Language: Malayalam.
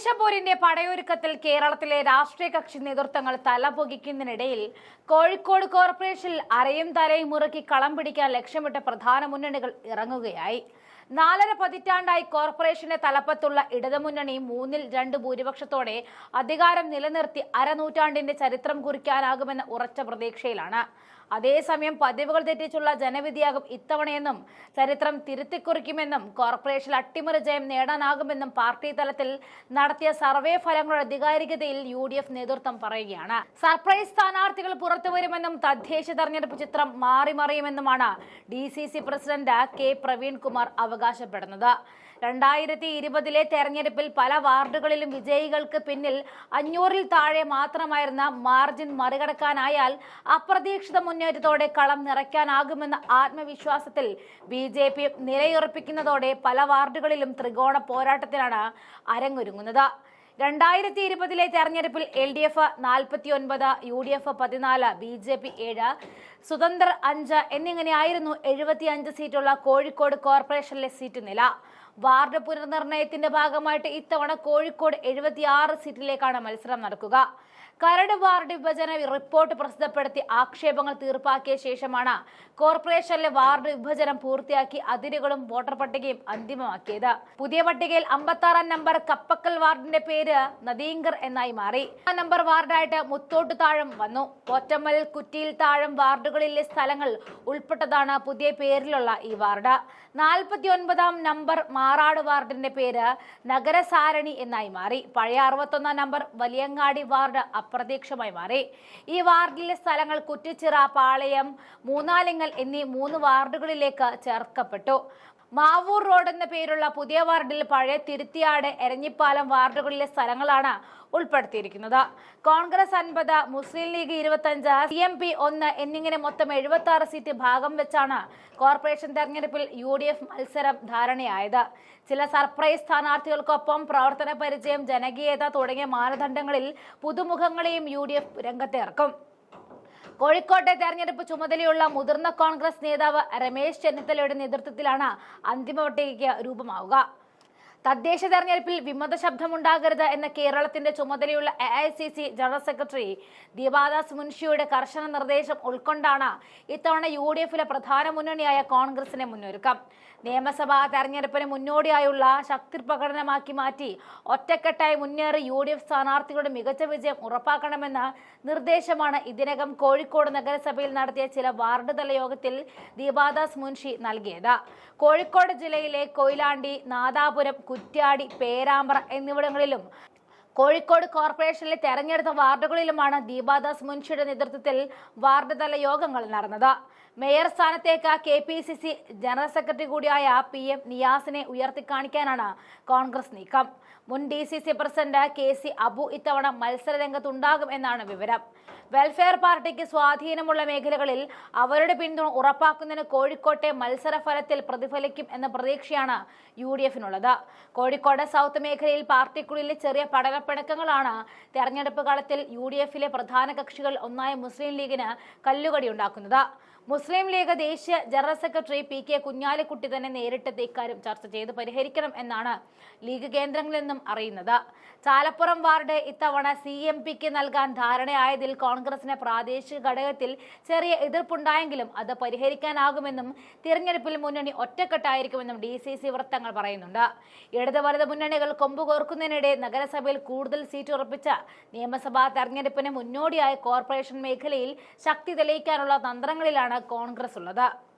തദ്ദേശ പോരിന്റെ പടയൊരുക്കത്തിൽ കേരളത്തിലെ രാഷ്ട്രീയ കക്ഷി നേതൃത്വങ്ങൾ തലപൊകിക്കുന്നതിനിടയിൽ കോഴിക്കോട് കോർപ്പറേഷനിൽ അരയും തലയും മുറുക്കി കളം പിടിക്കാൻ ലക്ഷ്യമിട്ട പ്രധാന മുന്നണികൾ ഇറങ്ങുകയായി. നാലര പതിറ്റാണ്ടായി കോർപ്പറേഷന്റെ തലപ്പത്തുള്ള ഇടതുമുന്നണി മൂന്നിൽ രണ്ട് ഭൂരിപക്ഷത്തോടെ അധികാരം നിലനിർത്തി അരനൂറ്റാണ്ടിന്റെ ചരിത്രം കുറിക്കാനാകുമെന്ന ഉറച്ച പ്രതീക്ഷയിലാണ്. അതേസമയം പതിവുകൾ തെറ്റിച്ചുള്ള ജനവിധിയാകും ഇത്തവണയെന്നും ചരിത്രം തിരുത്തിക്കുറിക്കുമെന്നും കോർപ്പറേഷൻ അട്ടിമറി ജയം നേടാനാകുമെന്നും പാർട്ടി തലത്തിൽ നടത്തിയ സർവേ ഫലങ്ങളുടെ അധികാരികതയിൽ യു ഡി എഫ് നേതൃത്വം പറയുകയാണ്. സർപ്രൈസ് സ്ഥാനാർത്ഥികൾ പുറത്തുവരുമെന്നും തദ്ദേശ തെരഞ്ഞെടുപ്പ് ചിത്രം മാറിമറിയുമെന്നുമാണ് D C C president K Praveenkumar അവകാശപ്പെടുന്നത്. രണ്ടായിരത്തി ഇരുപതിലെ തെരഞ്ഞെടുപ്പിൽ പല വാർഡുകളിലും വിജയികൾക്ക് പിന്നിൽ അഞ്ഞൂറിൽ താഴെ മാത്രമായിരുന്ന മാർജിൻ മറികടക്കാനായാൽ അപ്രതീക്ഷിത മുന്നേറ്റത്തോടെ കളം നിറയ്ക്കാനാകുമെന്ന ആത്മവിശ്വാസത്തിൽ ബി ജെ പി നിലയുറപ്പിക്കുന്നതോടെ പല വാർഡുകളിലും ത്രികോണ പോരാട്ടത്തിനാണ് അരങ്ങൊരുങ്ങുന്നത്. രണ്ടായിരത്തി ഇരുപതിലെ തെരഞ്ഞെടുപ്പിൽ എൽ ഡി എഫ് നാൽപ്പത്തി ഒൻപത് യു ഡി എഫ് പതിനാല് ബി ജെ പി ഏഴ് സ്വതന്ത്രർ അഞ്ച് എന്നിങ്ങനെയായിരുന്നു എഴുപത്തി അഞ്ച് സീറ്റുള്ള കോഴിക്കോട് കോർപ്പറേഷനിലെ സീറ്റ് നില. വാർഡ് പുനർനിർണയത്തിന്റെ ഭാഗമായിട്ട് ഇത്തവണ കോഴിക്കോട് എഴുപത്തിയാറ് സീറ്റിലേക്കാണ് മത്സരം നടക്കുക. കരട് വാർഡ് വിഭജന റിപ്പോർട്ട് പ്രസിദ്ധപ്പെടുത്തി ആക്ഷേപങ്ങൾ തീർപ്പാക്കിയ ശേഷമാണ് കോർപ്പറേഷനിലെ വാർഡ് വിഭജനം പൂർത്തിയാക്കി അതിരുകളും വോട്ടർ പട്ടികയും അന്തിമമാക്കിയത്. പുതിയ പട്ടികയിൽ അമ്പത്താറാം നമ്പർ കപ്പക്കൽ വാർഡിന്റെ പേര് നദീങ്കർ എന്നായി മാറി. ആ നമ്പർ വാർഡായിട്ട് മുത്തോട്ട് താഴം വന്നു. പോറ്റമ്മൽ കുറ്റിയിൽ താഴം വാർഡുകളിലെ സ്ഥലങ്ങൾ ഉൾപ്പെട്ടതാണ് പുതിയ പേരിലുള്ള ഈ വാർഡ്. നാൽപ്പത്തി ഒൻപതാം നമ്പർ മാറാട് വാർഡിന്റെ പേര് നഗരസാരണി എന്നായി മാറി. പഴയ അറുപത്തൊന്നാം നമ്പർ വലിയങ്ങാടി വാർഡ് അപ്രത്യക്ഷമായി മാറി. ഈ വാർഡിലെ സ്ഥലങ്ങൾ കുറ്റിച്ചിറ പാളയം മൂന്നാലിങ്ങൽ എന്നീ മൂന്ന് വാർഡുകളിലേക്ക് ചേർക്കപ്പെട്ടു. മാവൂർ റോഡ് എന്ന പേരുള്ള പുതിയ വാർഡിൽ പഴയ തിരുത്തിയാട് എരഞ്ഞിപ്പാലം വാർഡുകളിലെ സ്ഥലങ്ങളാണ് ഉൾപ്പെടുത്തിയിരിക്കുന്നത്. കോൺഗ്രസ് അൻപത് മുസ്ലിം ലീഗ് ഇരുപത്തഞ്ച് സി എം പി ഒന്ന് എന്നിങ്ങനെ മൊത്തം എഴുപത്തി ആറ് സീറ്റ് ഭാഗം വെച്ചാണ് കോർപ്പറേഷൻ തെരഞ്ഞെടുപ്പിൽ യു ഡി എഫ് മത്സരം ധാരണയായത്. ചില സർപ്രൈസ് സ്ഥാനാർത്ഥികൾക്കൊപ്പം പ്രവർത്തന പരിചയം ജനകീയത തുടങ്ങിയ മാനദണ്ഡങ്ങളിൽ പുതുമുഖങ്ങളെയും യു ഡി എഫ് രംഗത്തിറക്കും കോഴിക്കോട്ടെ തെരഞ്ഞെടുപ്പ് ചുമതലയുള്ള മുതിർന്ന കോൺഗ്രസ് നേതാവ് രമേശ് ചെന്നിത്തലയുടെ നേതൃത്വത്തിലാണ് അന്തിമ പട്ടികയ്ക്ക് രൂപമാവുക. തദ്ദേശ തെരഞ്ഞെടുപ്പിൽ വിമത ശബ്ദമുണ്ടാകരുത് എന്ന കേരളത്തിന്റെ ചുമതലയുള്ള A I C C general secretary Deepadas മുൻഷിയുടെ കർശന നിർദ്ദേശം ഉൾക്കൊണ്ടാണ് ഇത്തവണ യു ഡി എഫിലെ പ്രധാന മുന്നണിയായ കോൺഗ്രസിനെ മുന്നൊരുക്കം. നിയമസഭാ തെരഞ്ഞെടുപ്പിന് മുന്നോടിയായുള്ള ശക്തി പ്രകടനമാക്കി മാറ്റി ഒറ്റക്കെട്ടായി മുന്നേറി യു ഡി എഫ് സ്ഥാനാർത്ഥികളുടെ മികച്ച വിജയം ഉറപ്പാക്കണമെന്ന നിർദ്ദേശമാണ് ഇതിനകം കോഴിക്കോട് നഗരസഭയിൽ നടത്തിയ ചില വാർഡ് തല യോഗത്തിൽ ദീപാദാസ് മുൻഷി നൽകിയത്. കോഴിക്കോട് ജില്ലയിലെ കൊയിലാണ്ടി നാദാപുരം കുറ്റ്യാടി പേരാമ്പ്ര എന്നിവിടങ്ങളിലും കോഴിക്കോട് കോർപ്പറേഷനിലെ തെരഞ്ഞെടുത്ത വാർഡുകളിലുമാണ് ദീപാദാസ് മുൻഷിയുടെ നേതൃത്വത്തിൽ വാർഡുതല യോഗങ്ങൾ നടന്നത്. മേയർ സ്ഥാനത്തേക്ക് K P C C general secretary കൂടിയായ പി എം നിയാസിനെ ഉയർത്തിക്കാണിക്കാനാണ് കോൺഗ്രസ് നീക്കം. മുൻ D C C president K C Abu ഇത്തവണ മത്സരരംഗത്തുണ്ടാകും എന്നാണ് വിവരം. വെൽഫെയർ പാർട്ടിക്ക് സ്വാധീനമുള്ള മേഖലകളിൽ അവരുടെ പിന്തുണ ഉറപ്പാക്കുന്നതിന് കോഴിക്കോട്ടെ മത്സരഫലത്തിൽ പ്രതിഫലിക്കും എന്ന പ്രതീക്ഷയാണ് യു ഡി എഫിനുള്ളത്. കോഴിക്കോട് സൗത്ത് മേഖലയിൽ പാർട്ടിക്കുള്ളിലെ ചെറിയ പഠനപ്പിണക്കങ്ങളാണ് തെരഞ്ഞെടുപ്പ് കാലത്തിൽ യു ഡി എഫിലെ പ്രധാന കക്ഷികൾ ഒന്നായ മുസ്ലിം ലീഗിന് കല്ലുകടി ഉണ്ടാക്കുന്നത്. മുസ്ലിം ലീഗ് ദേശീയ general secretary P K Kunhalikutty തന്നെ നേരിട്ടെത്തി ഇക്കാര്യം ചർച്ച ചെയ്ത് പരിഹരിക്കണം എന്നാണ് ലീഗ് കേന്ദ്രങ്ങളിൽ നിന്നും അറിയുന്നത്. ചാലപ്പുറം വാർഡ് ഇത്തവണ സി എം പിക്ക് നൽകാൻ ധാരണയായതിൽ കോൺഗ്രസിന് പ്രാദേശിക ഘടകത്തിൽ ചെറിയ എതിർപ്പുണ്ടായെങ്കിലും അത് പരിഹരിക്കാനാകുമെന്നും തിരഞ്ഞെടുപ്പിൽ മുന്നണി ഒറ്റക്കെട്ടായിരിക്കുമെന്നും ഡി സി സി വൃത്തങ്ങൾ പറയുന്നുണ്ട്. ഇടത് വലത് മുന്നണികൾ കൊമ്പുകോർക്കുന്നതിനിടെ നഗരസഭയിൽ കൂടുതൽ സീറ്റ് ഉറപ്പിച്ച നിയമസഭാ തെരഞ്ഞെടുപ്പിന് മുന്നോടിയായ കോർപ്പറേഷൻ മേഖലയിൽ ശക്തി തെളിയിക്കാനുള്ള തന്ത്രങ്ങളിലാണ് കോൺഗ്രസ് ഉള്ളത്